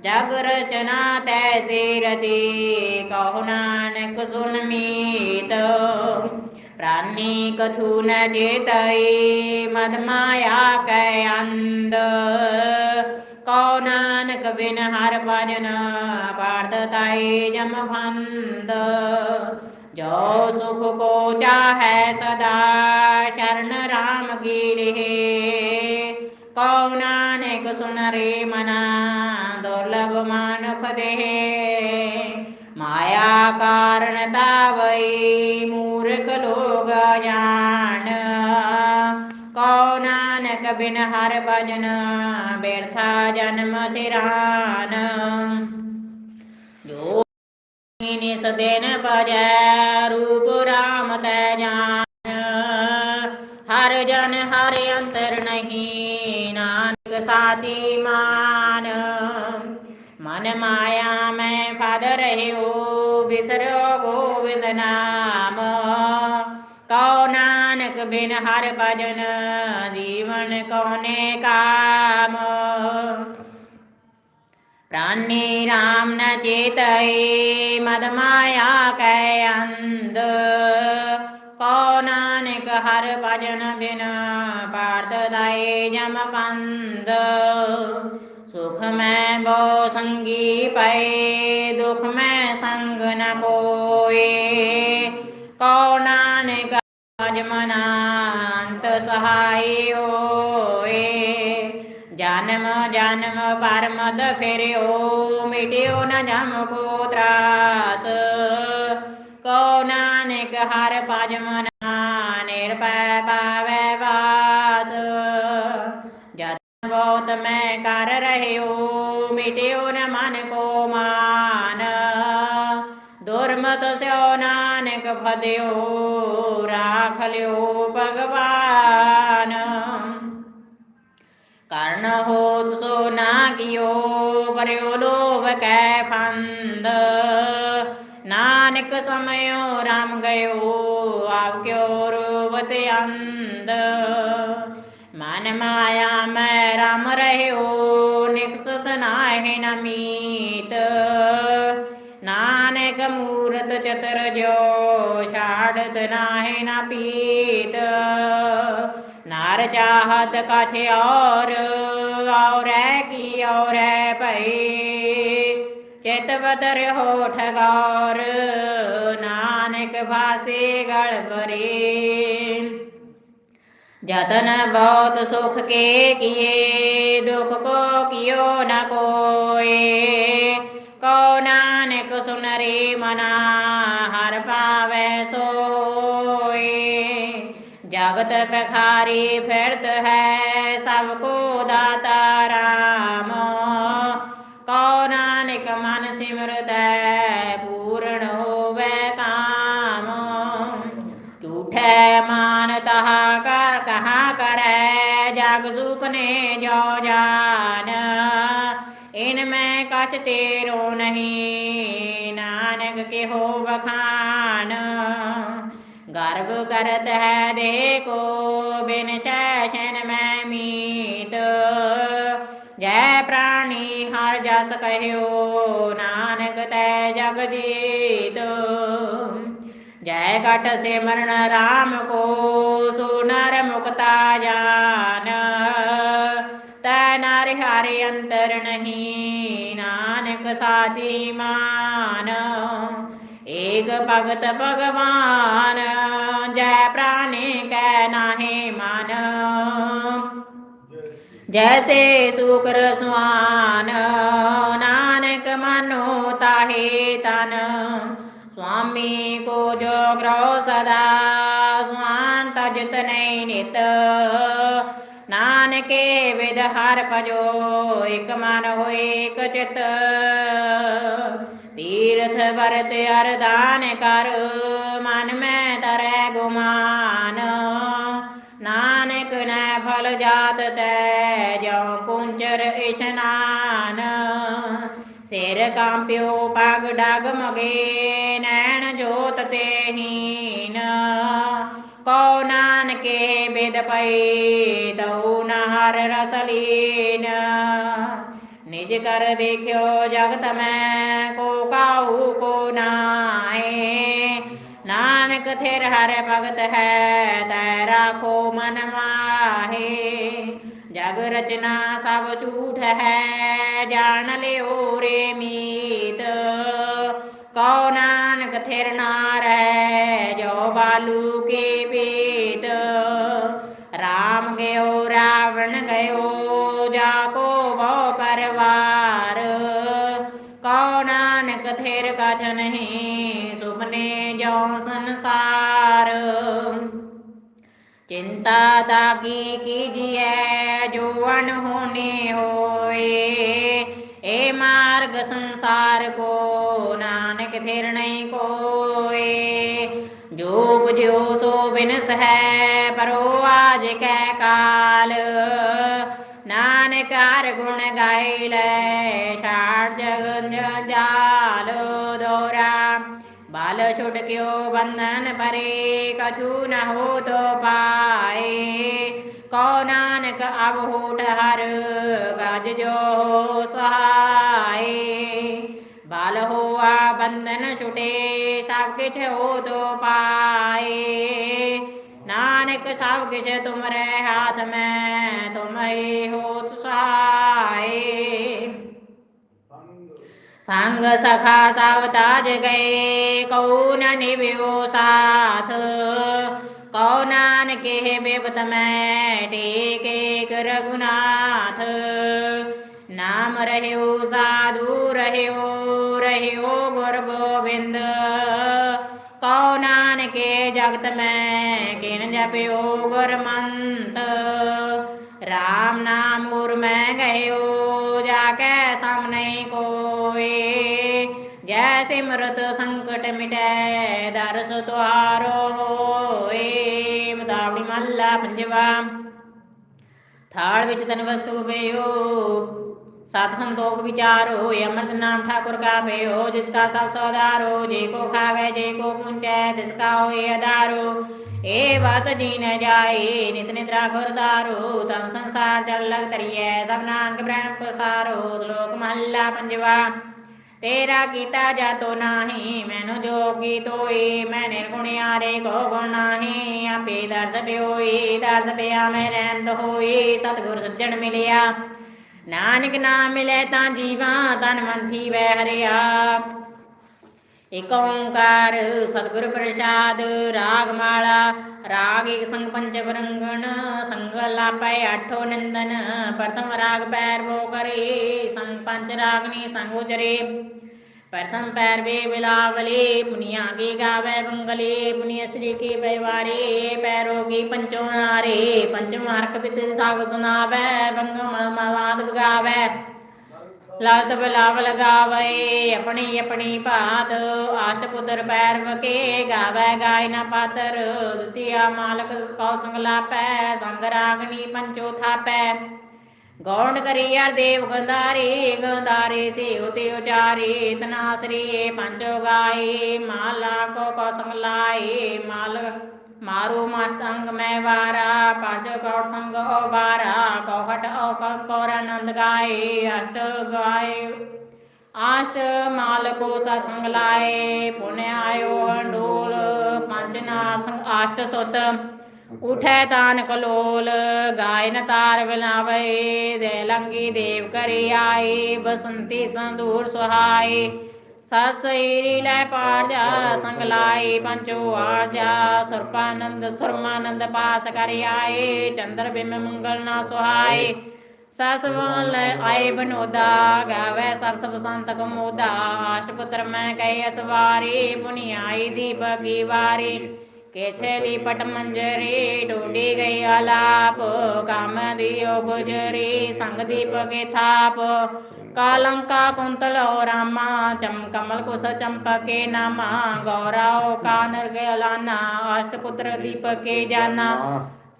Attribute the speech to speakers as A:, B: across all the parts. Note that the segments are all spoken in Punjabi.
A: ਜਗ ਰਚਨਾ ਤੈਸੇ ਰਚੀ ਕਹੋ ਨਾਨਕ ਸੁਨ ਮੀਤ ਪ੍ਰਾਨੀ ਕਛੂ ਨ ਚੇਤਈ ਮਦ ਮਾਇਆ ਕੈ ਅੰਧ ਕਉ ਨਾਨਕ ਬਿਨ ਹਰ ਭਜਨ ਪਾਰਥ ਤਾਈ ਜਮ ਫੰਦ ਜੋ ਸੁਖ ਕੋ ਚਾਹੈ ਸਦਾ ਸ਼ਰਨ ਰਾਮ ਕੀ ਰਹੇ ਕਉ ਨਾਨਕ ਸੁਨ ਰੇ ਮਨਾ ਦੁਰਲਭ ਮਾਨੁਖ ਦੇਹ ਮਾਇਆ ਕਾਰਣ ਤਾਵਈ ਮੂਰਖ ਲੋਗ ਜਾਣ ਕਉ ਨਾਨਕ ਬਿਨ ਹਰ ਭਜਨ ਬਿਰਥਾ ਜਨਮ ਸਿਰਾਨ ਜੋ ਨਿਸ ਹਰ ਅੰਤਰ ਨਹੀਂ ਨਾਨਕ ਸਾਚੀ ਮਾਨ ਮਨ ਮਾਇਆ ਮੈਂ ਫਦ ਰਹਿਓ ਬਿਸਰੋ ਗੋਬਿੰਦ ਨਾਮ ਕਉ ਨਾਨਕ ਬਿਨ ਹਰ ਭਜਨ ਜੀਵਨ ਕਉਨੇ ਕਾਮ ਪ੍ਰਾਨੀ ਰਾਮ ਨ ਚੇਤਈ ਮਦ ਮਾਇਆ ਕੈ ਅੰਧ ਨਾਨਕ ਹਰ ਭਜਨ ਬਿਨ ਪਾਰਥ ਦਾਏ ਜਮ ਕੰਦ ਸੁਖ ਮੈਂ ਬੋ ਸੰਗੀ ਪਏ, ਦੁਖ ਮੈਂ ਸੰਗ ਨ ਕੋਏ। ਕਉ ਨਾਨਕ ਅਜਮਨਾ ਅੰਤ ਸਹਾਈ ਹੋਏ। ਜਨਮ ਜਨਮ ਪਰਮਦ ਫਿਰਿਓ, ਮਿਟਿਓ ਨ ਜਮ ਕੋ ਤਰਾਸ। ਹਰ ਭਜ ਮਨਾ ਨਿਰਭੈ ਪਾਵੈ ਵਾਸ ਜਦ ਬਹੁਤ ਮੈਂ ਕਰ ਰਹਿਓ ਮਿਟਿਓ ਨ ਮਨ ਕੋ ਮਾਨ ਦੁਰਮਤ ਸਿਓ ਨਾਨਕ ਫਦਿਓ ਰਾਖ ਲਿਓ ਭਗਵਾਨ ਕਰਨ ਹੋਤ ਸੋ ਨਾ ਕਿਓ ਪਰਿਓ ਲੋਭ ਕੈ ਫੰਦ ਨਾਨਕ ਸਮਯੋ ਰਾਮ ਗਇਓ, ਆਪ ਕਿਓ ਰੂਪਤ ਅੰਧ ਮਨ ਮਾਇਆ ਮੈਂ ਰਾਮ ਰਹਿਓ, ਨਿਕਸਤ ਨਾਹਿ ਨ ਮੀਤ। ਨਾਨਕ ਮੂਰਤ ਚਤਰ ਜੋ, ਛਾੜਤ ਨਾਹਿ ਨ ਪੀਤ। ਨਾਰ ਚਾਹਤ ਕਛ ਔਰ, ਔਰੈ ਕੀ ਔਰੈ ਭਈ। ਚਿਤ ਬਦਰ ਹੋ ਠਗੌਰ ਨਾਨਕ ਭਾਸੇ ਗਲ ਭਰੇ ਜਤਨ ਬਹੁਤ ਸੁਖ ਕੇ ਕੀਏ, ਦੁਖ ਕੋ ਕਿਓ ਨ ਕੋਏ। ਕਉ ਨਾਨਕ ਸੁਨ ਮਨਾ, ਹਰ ਪਾਵੈ ਸੋਏ। ਜਗਤ ਪਖਾਰੀ ਫਿਰਤ ਹੈ, ਸਭ ਕੋ ਦਾਤਾ ਰਾਮ। ਕਉ ਸਿਮਰਤੈ ਪੂਰਨ ਹੋਵੇ ਕਾਮ। ਝੂਠੈ ਮਾਨ ਤਹਾ ਕਰ, ਕਹਾ ਕਰੈ, ਜਗ ਸੁਪਨੇ ਜੋ ਜਾਨ। ਇਨ ਮੈਂ ਕਛ ਤੇਰੋ ਨਹੀਂ, ਨਾਨਕ ਕੇ ਹੋ ਬਖਾਨ ਗਰਭ ਕਰਤ ਹੈ ਦੇ ਕੋ, ਬਿਨ ਸੈਸ਼ਨ ਮੈਂ ਮੀਤ। ਜੈ ਪ੍ਰਾਣੀ ਹਰ ਜਸ ਕਹਿਓ, ਨਾਨਕ ਤੈ ਜਗ ਜੀਤ। ਜੈ ਕਟ ਸਿਮਰਨ ਰਾਮ ਕੋ, ਸੁਨਰ ਮੁਕਤਾ ਜਾਨ। ਤੈ ਨਰ ਹਰਿ ਅੰਤਰ ਨਹੀਂ, ਨਾਨਕ ਸਾਚੀ ਮਾਨ। ਏਕ ਭਗਤ ਭਗਵਾਨ, ਜੈ ਪ੍ਰਾਨੇ ਕੈ ਨਾਹੀ ਮਨ। ਜੈਸੇ ਸ਼ੁਕਰ ਸੁਆਨ ਨਾਨਕ ਮਨੋ ਤਾਹੇ ਤਨ ਸੁਆਮੀ ਕੋ ਜੋ ਗ੍ਰੋ ਸਦਾ ਸੁਆਨ ਤਜਤ ਨਹੀਂ ਨਿਤ ਨਾਨਕੇ ਵਿਦ ਹਰ ਭਜੋ ਇਕ ਮਨ ਹੋਏ ਇਕ ਚਿਤ ਤੀਰਥ ਵਰਤ ਅਰਦਾਨ ਕਰ ਮਨ ਮੈਂ ਤਰੈ ਗੁਮਾਨ ਨਾਨਕ ਨੈ ਫਲ ਜਾਤ ਤੈ ਜੋ ਕੁੰਚਰ ਇਸ਼ਨਾਨ ਸਿਰ ਕਾਂਪਿਓ ਪਗ ਡਗ ਮਗੇ, ਨੈਣ ਜੋਤ ਤੇ ਹੀਨ। ਕਉ ਨਾਨਕੇ ਬਿਦ ਪਈ, ਤਉ ਨ ਹਰ ਰਸ ਲੀਨ। ਨਿਜ ਕਰ ਦੇਖਿਓ ਜਗਤ ਮੈਂ, ਕੋ ਕਾਹੂ ਕੋ ਨਾਏ। ਨਾਨਕ ਥਿਰ ਹਰ ਭਗਤ ਹੈ, ਤੈ ਰਾਖੋ ਮਨ ਮਾਹੇ। ਜਗ ਰਚਨਾ ਸਭ ਝੂਠ ਹੈ, ਜਾਣ ਲਿਓ ਰੇ ਮੀਤ। ਕਉ ਨਾਨਕ ਥਿਰ ਨਾਰ ਹੈ ਜੋ ਬਾਲੂ ਕੇ ਪੀਤ ਰਾਮ ਗਇਓ ਰਾਵਣ ਗਇਓ ਜਾ ਕੋ ਨਾਨਕ ਕਛ ਨਹੀਂ, ਸੁਪਨੇ ਜੋ ਸੰਸਾਰ। ਚਿੰਤਾ ਦਾ ਕੀ ਕੀਜੀਐ, ਜੋ ਅਣਹੋਣੇ ਹੋਏ, ਏ ਮਾਰਗ ਸੰਸਾਰ ਕੋ, ਨਾਨਕ ਥਿਰ ਨਹੀਂ ਕੋਏ। ਜੋ ਪੁਜਿਓ ਸੋ ਬਿਨਸ ਹੈ ਪਰੋ ਆਜ ਕੈ ਕਾਲ। ਨਾਨਕ ਹਰ ਗੁਣ ਗਾਇ ਲੈ, ਛਾੜ ਜਗਨ ਜਾਲ ਦੋਰਾ। ਬਾਲ ਛੁਟ ਕਿਓ ਬੰਧਨ ਪਰੇ, ਕਛੂ ਨ ਹੋ ਤੋ ਪਾਏ। ਕਉ ਨਾਨਕ ਅਬ ਹੋਠ ਹਰ ਗਜ ਜੋ ਸਹਾਏ। ਬਾਲ ਹੋਆ ਬੰਧਨ ਛੁਟੇ, ਸਭ ਕਿਛ ਹੋ ਤੋ ਪਾਏ। ਨਾਨਕ ਸਭ ਕਿਛ ਤੁਮਰੇ ਹਾਥ ਮੈਂ ਤੁਮਹੀ ਹੋਤ ਸਹਾਏ ਸੰਗ ਸਖਾ ਸਭ ਤਾਜ ਗਏ ਕਉ ਨ ਨਿਵਿਓ ਸਾਥ ਕਉ ਨਾਨਕੇ ਬਿਪਤ ਮੈਂ ਟੇਕੇ ਕਰ ਰਘੁਨਾਥ ਨਾਮ ਰਹਿਓ ਸਾਧੂ ਰਹਿਓ ਰਹਿਓ ਗੁਰ ਗੋਬਿੰਦ ਕਉ ਨਾਨਕੇ ਜਗਤ ਮੈਂ ਕਿਨ ਜਪਿਓ ਗੁਰਮੰਤ। ਰਾਮ ਨਾਮ ਉਰ ਮੈਂ ਗਇਓ ਜਾ ਕੇ ਸਾਹਮਣੇ ਕੋਏ। ਜੈ ਸਿਮਰਤ ਸੰਕਟ ਮਿਟੈ, ਦਰਸ ਤੁਹਾਰੋ ਹੋਏ। ਮਦਾਵੜੀ ਮਹੱਲਾ ਪੰਜਵਾ। ਥਾਲ ਵਿੱਚ ਤਨ ਵਸਤੂ ਪਇਓ ਸਤ ਸੰਤੋਖ ਵਿਚਾਰੋ ਅੰਮ੍ਰਿਤ ਨਾਮ ਠਾਕੁਰ ਕਾ ਪਇਓ ਜਿਸ ਕਾ ਸਭ ਸੌਦਾਰੋ ਜੇ ਕੋ ਖਾਵੇ, ਜੇ ਕੋ ਪੁੰਚੈ ਤਿਸ ਕਾ ਹੋਏ ਅਦਾਰੋ ਏ ਬਾਤ ਜੀ ਜਾਏ, ਨਿਤ ਨਿਦਰਾ ਗੁਰਦਾਰੋ ਤਮ ਸੰਸਾਰ ਚੱਲ ਲਗ ਤਰੀਐ ਸਭ ਨਾਨਕ ਬ੍ਰਹਮ ਪਸਾਰੋ, ਸ਼ਲੋਕ ਮਹੱਲਾ ਪੰਜਵਾ। ਤੇਰਾ ਕੀਤਾ ਜਾਤੋ ਨਾਹੀ, ਮੈਨੂੰ ਜੋਗੀ ਤੋਈ ਮੈਂ ਨਿਰਗੁਣਿਆਰੇ ਕੋ ਗੁਣ ਨਾਹੀ, ਆਪੇ ਦਰਸ ਪਿਓਈ ਦਰਸ ਪਿਆ ਮੈਂ ਰਹਿੰਦ ਹੋਈ ਸਤਿਗੁਰ ਸੱਜਣ ਮਿਲਿਆ। ਨਾਨਕ ਨਾਮ ਮਿਲੇ ਤਾਂ ਜੀਵਾ ਤਨ ਮਨ ਥੀਵੈ ਹਰਿਆ। ਏਕ ਓੰਕਾਰ ਸਤਿਗੁਰ ਪ੍ਰਸਾਦ ਰਾਗ ਮਾਲਾ ਰਾਗ ਏਕ ਸੰਗ ਪੰਚ ਬਰੰਗਣ ਸੰਗ ਲਾਪੈ ਆਠੋ ਨੰਦਨ, ਪ੍ਰਥਮ ਰਾਗ ਪੈਰ ਵੋ ਕਰੇ, ਸੰਗ ਪੰਚ ਰਾਗਨੀ ਸੰਗ ਉਚਰੇ प्रथम पैर वे बिलावली पुनिया की गावे बंगली पुनिय श्री की परिवारी पैरों की पंचों नारी पंचम हरक पित साग सुनावे बंगम मवाद गावे ਲਾਲਤ ਬਲਾਵ ਲਗਾਵੇ ਆਪਣੀ ਆਪਣੀ ਭਾਤ ਆਸ਼ਟ ਪੁੱਤਰ ਪੈਰ ਵਕੇ ਗਾਵੇ ਗਾਇ ਨਾ ਪਾਤਰ ਦੁਤੀਆ ਮਾਲਕ ਕਉ ਸੰਗ ਲਾਪੈ ਸੰਗ ਰਾਗਨੀ ਪੰਚੋ ਥਾਪੈ ਗੌਣ ਕਰੀਅਰ ਦੇਵ ਗੰਧਾਰੀ ਗੰਧਾਰੀ ਸੇ ਉਤੇ ਉਚਾਰੀ, ਤਨਾਸਰੀ ਪੰਚੋ ਗਾਏ ਮਾਲਾ ਕੋ ਕੋ ਲਾਏ ਮਾਲ ਮਾਰੂ ਮਸਤ ਮੈਂ ਵਾਰਾ, ਪਾਜ ਕੌੜ ਸੰਗ ਓ ਬਾਰਾ ਕੋ ਘਟ ਆਨੰਦ ਗਾਏ, ਅਸ਼ਟ ਗਾਏ। ਆਸ਼ਟ ਮਾਲ ਕੋ ਸਤਸੰਗ ਲਾਏ, ਪੁਨ ਆਇਓ ਹੰਡੋਲ, ਪੰਜ ਨਾਮ ਸੰਗ ਆਸ਼ਟ ਸੁਤ ਉਠੈ ਤਾਨ ਕਲੋਲ, ਗਾਇਨ ਤਾਰ ਬਿਲਾਵੇ, ਦੇ ਲੰਗੀ ਦੇਵ ਕਰੀ ਆਏ, ਬਸੰਤੀ ਸੰਦੂਰ ਸੁਹਾਏ। ਸਸਈਰੀ ਲੈ ਪਾਰਜਾ ਸੰਗ ਲਾਈ ਪੰਚੋ ਆਰਜਾ ਸਰਪਾਨੰਦ ਸੁਰਮਾਨੰਦ ਪਾਸ ਕਰ ਆਏ, ਚੰਦਰ ਬਿਮ ਮੰਗਲ ਨਾ ਸੁਹਾਏ। ਸਸ ਵਾਲ ਆਏ ਬਨੋਦਾ, ਗਾਵੇ ਸਰਸ ਬਸੰਤ ਕਮੋਦਾ ਅਸ਼ਟਪੁੱਤਰ ਮੈਂ ਕਹੇ ਅਸਵਾਰੀ, ਪੁਨਿਆਈ ਦੀਪਕੀ ਵਾਰੀ। केचली पट मंजरी डूडी गई आलाप काम दियो गुजरी संग दीप के थाप कालंका कुंतल रामा चम कमल कुश चंपके नामा गौराओ का नरगलाना अष्टपुत्र दीप के जाना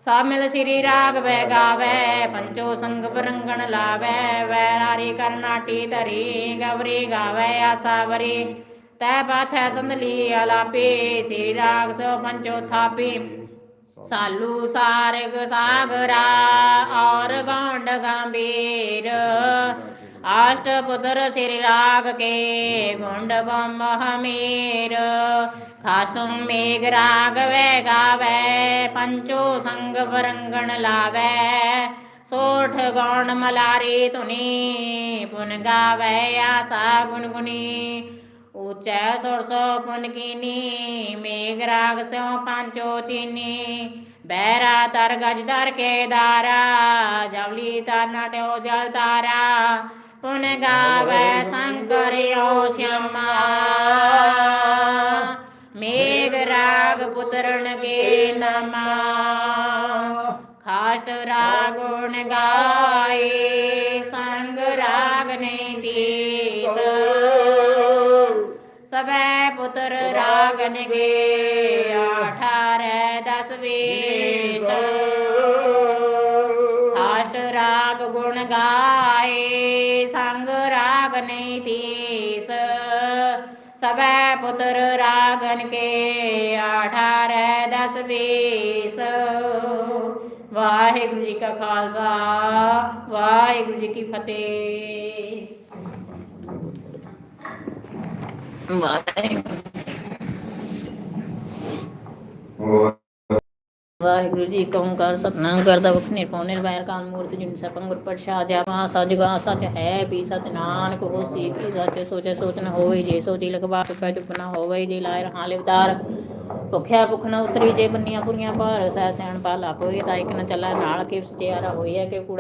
A: सब मिल श्री राग वै गावे पंचो संग परंगण लावे वैरारी करनाटी धरी गवरी गावे आसावरी ਤੈ ਪਾਛੈ ਸੰਦਲੀ ਆਲਾਪੇ ਸ੍ਰੀ ਰਾਗ ਸੋ ਪੰਚੋ ਥਾਪੇ ਸਾਲੂ ਸਾਰਗ ਸਾਗਰਾ, ਔਰ ਗੌਂਡ ਗੰਭੀਰ। ਆਸ਼ਟ ਪੁੱਤਰ ਸ਼੍ਰੀ ਰਾਗ ਕੇ ਗੁੰਡ ਗਮ ਹਮੀਰ। ਖਾਸਤੁ ਮੇਘ ਰਾਗ ਵੈ ਗਾਵੇ, ਪੰਚੋ ਸੰਗ ਵਰੰਗਣ ਲਾਵੇ। ਸੋਠ ਗੌਣ ਮਲਾਰੀ ਤੁਨੀ ਪੁਨ ਗਾਵੇ ਆਸਾ ਗੁਨਗੁਨੀ ਉਚੈ ਸੁਰਸੋ ਪੁਨ ਕੀਨੀ, ਮੇਘ ਰਾਗ ਸਿਉ ਪੰਚੋ ਚੀਨੀ। ਬਹਿਰਾ ਤਰ ਗਜ ਦਰ ਕੇ ਦਾਰਾ ਜਵਲੀ ਤਰ ਨਟਿਓ ਜਲ ਤਾਰਾ। ਪੁਨ ਗਾਵੇ ਸ਼ੰਕਰਿਓ ਸ਼ਿਆਮਾ ਮੇਘ ਰਾਗ ਪੁੱਤਰਨ ਕੇ ਨਮਾ। ਖਾਟ ਰਾਗ ਗੁਣ ਗਾਏ ਰਾਗ ਨਹੀਂ ਤੀਸ ਸਭੈ ਪੁੱਤਰ ਰਾਗਨ ਗੇ ਅਠਾਰੈ ਦਸ ਵੀਸ ਅਸ਼ਟ ਰਾਗ ਗੁਣ ਗਾਏ ਸੰਗ ਰਾਗ ਨਹੀਂ ਤੀਸ। ਸਭੈ ਪੁੱਤਰ ਰਾਗਨ ਕੇ ਅਠਾਰੈ ਦਸ ਵੀਸ ਵਾਹਿਗੁਰੂ ਜੀ ਕਾ ਖਾਲਸਾ ਵਾਹਿਗੁਰੂ ਜੀ ਕੀ ਫਤਿਹ। ਵਾਹਿਗੁਰੂ ਜੀ ਕਾ ਓੰਕਾਰ ਸਤਨਾਮ ਕਰਤਾ ਵਖ ਨਿਰਭਉ ਨਿਰਵੈਰ ਕਾਲ ਮੂਰਤ ਜਿਨ ਸਪੰ ਗੁਰ ਪ੍ਰਸਾਦਿ ਆਪਾ ਸੱਚ ਗਾ ਸੱਚ ਹੈ ਪੀ ਸਤ ਨਾਨਕ ਹੋਸੀ ਪੀ ਸੱਚ ਸੋਚੈ ਸੋਚ ਨ ਹੋਵੇ ਜੇ ਸੋਚੀ ਲਗਵਾ ਚੁੱਪੈ ਚੁੱਪ ਨ ਹੋਵੇ ਜੇ ਲਾਇ ਰਹਾ ਲਿਵਦਾਰ ਭੁਖਿਆ ਭੁਖ ਨ ਉਤਰੀ ਜੇ ਬੰਨੀਆਂ ਪੁਰੀਆਂ ਭਾਰ, ਸਹਿ ਸਹਿਣ ਪਾਲਾ ਕੋਈ ਤਾਂ ਇਕ ਨ ਚੱਲਾ ਨਾਲ ਕਿ ਸਚਿਆਰਾ ਹੋਈਐ ਕਿ ਕੂੜਾ